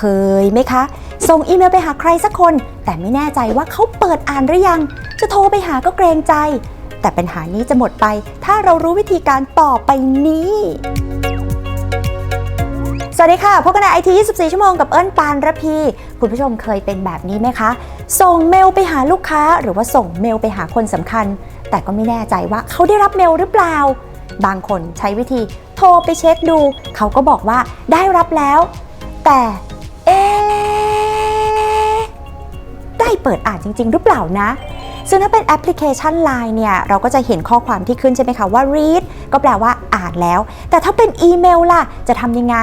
เคยไหมคะ ส่งอีเมลไปหาใครสักคน แต่ไม่แน่ใจว่าเขาเปิดอ่านหรือยัง จะโทรไปหาก็เกรงใจ แต่ปัญหานี้จะหมดไป ถ้าเรารู้วิธีการต่อไปนี้ สวัสดีค่ะพบกันในไอที24 ชั่วโมงกับเอิญปานระพี คุณผู้ชมเคยเป็นแบบนี้ไหมคะ ส่งเมลไปหาลูกค้า หรือว่าส่งเมลไปหาคนสำคัญ แต่ก็ไม่แน่ใจว่าเขาได้รับเมลหรือเปล่า บางคนใช้วิธีโทรไปเช็คดู เขาก็บอกว่าได้รับแล้ว แต่ เปิดอ่านจริง ๆ หรือเปล่านะ ซึ่งถ้าเป็นแอปพลิเคชัน Line เนี่ย เราก็จะเห็นข้อความที่ขึ้นใช่ไหมคะว่า read ก็แปลว่าอ่านแล้ว แต่ถ้าเป็นอีเมลล่ะ จะทำยังไง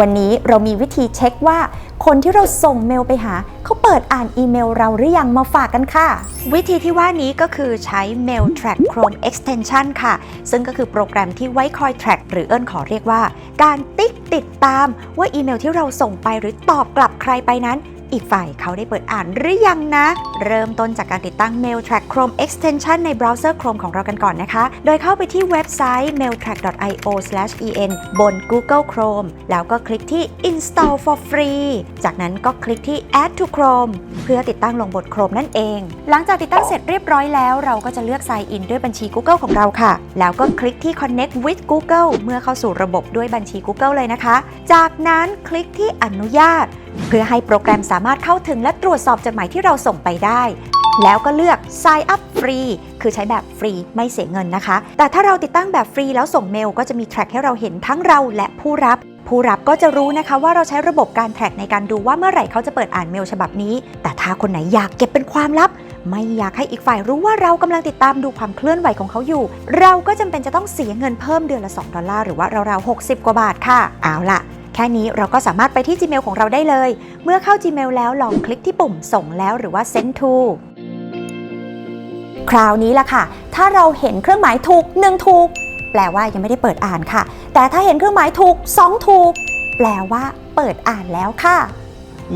วันนี้เรามีวิธีเช็คว่า คนที่เราส่งเมลไปหา เขาเปิดอ่านอีเมลเราหรือยังมาฝากกันค่ะ วิธีที่ว่านี้ก็คือใช้ Mail Track Chrome Extension ค่ะ ซึ่งก็คือโปรแกรมที่ไว้คอย track หรือเอิ้นขอเรียกว่า การติ๊กติดตามว่าอีเมลที่เราส่งไปหรือตอบกลับใครไปนั้น อีกฝ่ายเขาได้เปิดอ่านหรือยังนะ เริ่มต้นจากการติดตั้ง Mail Track Chrome Extension ในเบราว์เซอร์ Chrome ของเรากันก่อนนะคะ โดยเข้าไปที่เว็บไซต์ mailtrack.io/en บน Google Chrome แล้วก็คลิกที่ Install for free จากนั้นก็คลิกที่ Add to Chrome เพื่อติดตั้งลงบน Chrome นั่นเอง หลังจากติดตั้งเสร็จเรียบร้อยแล้ว เราก็จะเลือก Sign in ด้วยบัญชี Google ของเราค่ะ แล้วก็คลิกที่ Connect with Google เมื่อเข้าสู่ระบบด้วยบัญชี Google เลยนะคะ จากนั้นคลิกที่อนุญาต เพื่อให้โปรแกรมสามารถเข้าถึงและตรวจสอบจดหมายที่เราส่งไปได้ แล้วก็เลือก Sign up free คือใช้แบบฟรีไม่เสียเงินนะคะ แต่ถ้าเราติดตั้งแบบฟรีแล้วส่งเมลก็จะมีแทร็กให้เราเห็นทั้งเราและผู้รับผู้รับก็จะรู้นะคะว่าเราใช้ระบบการแทร็กในการดูว่าเมื่อไหร่เขาจะเปิดอ่านเมลฉบับนี้ แต่ถ้าคนไหนอยากเก็บเป็นความลับ ไม่อยากให้อีกฝ่ายรู้ว่าเรากำลังติดตามดูความเคลื่อนไหวของเขาอยู่ เราก็จำเป็นจะต้องเสียเงินเพิ่มเดือนละ 2 ดอลลาร์หรือว่าราวๆ60 กว่าบาทค่ะ เอาล่ะ ค่นี้เราก็สามารถไปที่ Gmail ของเราได้เลย เมื่อเข้า Gmail แล้วลองคลิกที่ปุ่มส่งแล้วหรือว่า send to คราวนี้ล่ะค่ะ ถ้าเราเห็นเครื่องหมายถูก 1 ถูก แปลว่ายังไม่ได้เปิดอ่านค่ะ แต่ถ้าเห็นเครื่องหมายถูก 2 ถูก แปลว่าเปิดอ่านแล้วค่ะ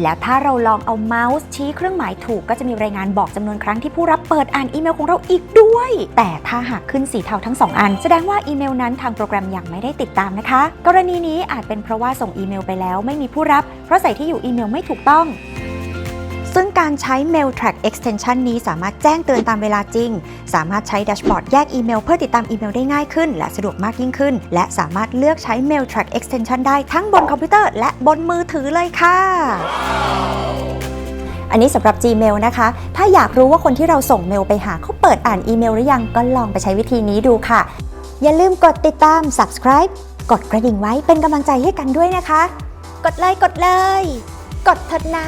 แล้วถ้าเราลองเอาเมาส์ชี้เครื่องหมายถูกก็จะมีรายงานบอกจำนวนครั้งที่ผู้รับเปิดอ่านอีเมลของเราอีกด้วย แต่ถ้าหากขึ้นสีเทาทั้ง 2 อัน แสดงว่าอีเมลนั้นทางโปรแกรมยังไม่ได้ติดตามนะคะ กรณีนี้อาจเป็นเพราะว่าส่งอีเมลไปแล้วไม่มีผู้รับ เพราะใส่ที่อยู่อีเมลไม่ถูกต้อง ซึ่งการใช้ Mail Track Extension นี้สามารถแจ้งเตือนตามเวลาจริง สามารถใช้แดชบอร์ดแยกอีเมลเพื่อติดตามอีเมลได้ง่ายขึ้น และสะดวกมากยิ่งขึ้น และสามารถเลือกใช้ Mail Track Extension ได้ทั้งบนคอมพิวเตอร์และบนมือถือเลยค่ะ อันนี้สำหรับ Gmail นะคะ ถ้าอยากรู้ว่าคนที่เราส่งเมลไปหาเขาเปิดอ่านอีเมลหรือยังก็ลองไปใช้วิธีนี้ดูค่ะ อย่าลืมกดติดตาม subscribe กดกระดิ่งไว้เป็นกำลังใจให้กันด้วยนะคะ กดเลยกดเลย กดเถิดนะ